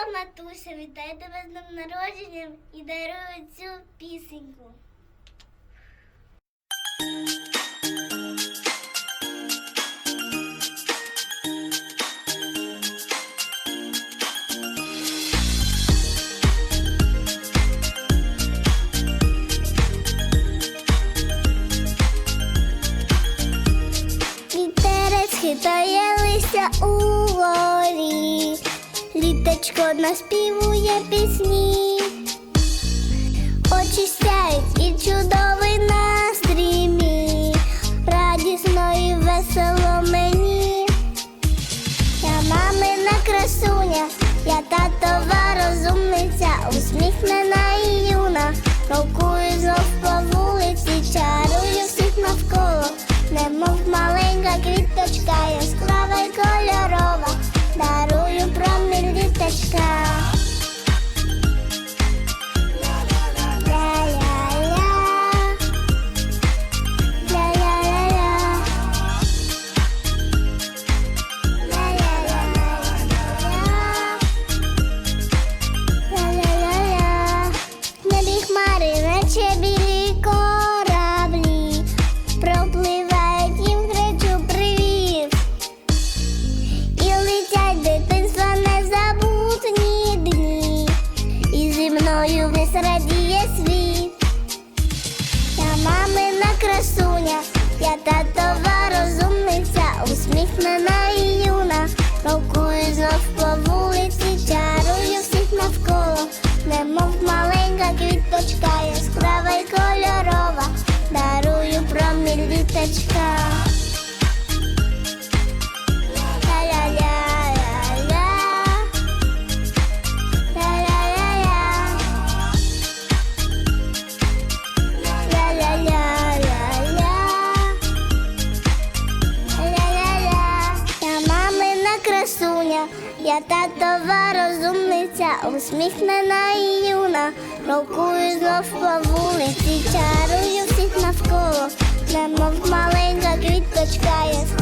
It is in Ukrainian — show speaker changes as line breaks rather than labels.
Мама, матуся, вітаю тебе з днем народження і дарую цю пісеньку. Вітерець хитає листя у горі, літочко наспівує пісні, очі і чудовий настрій мій, радісно і весело мені. Я мамина красуня, я татова розумниця, усміхнена і юна, радіє світ. Я мамина красуня, я татова розумниця, усміхнена і юна, крокую знов по вулиці, чарую всіх навколо, немов маленька квіточка, яскрава й кольорова, дарую промінь літочка. Я татова розумниця, усміхнена і юна, рокую знов по вулиці, чарую всіх навколо, немов маленька квіточка, яскрава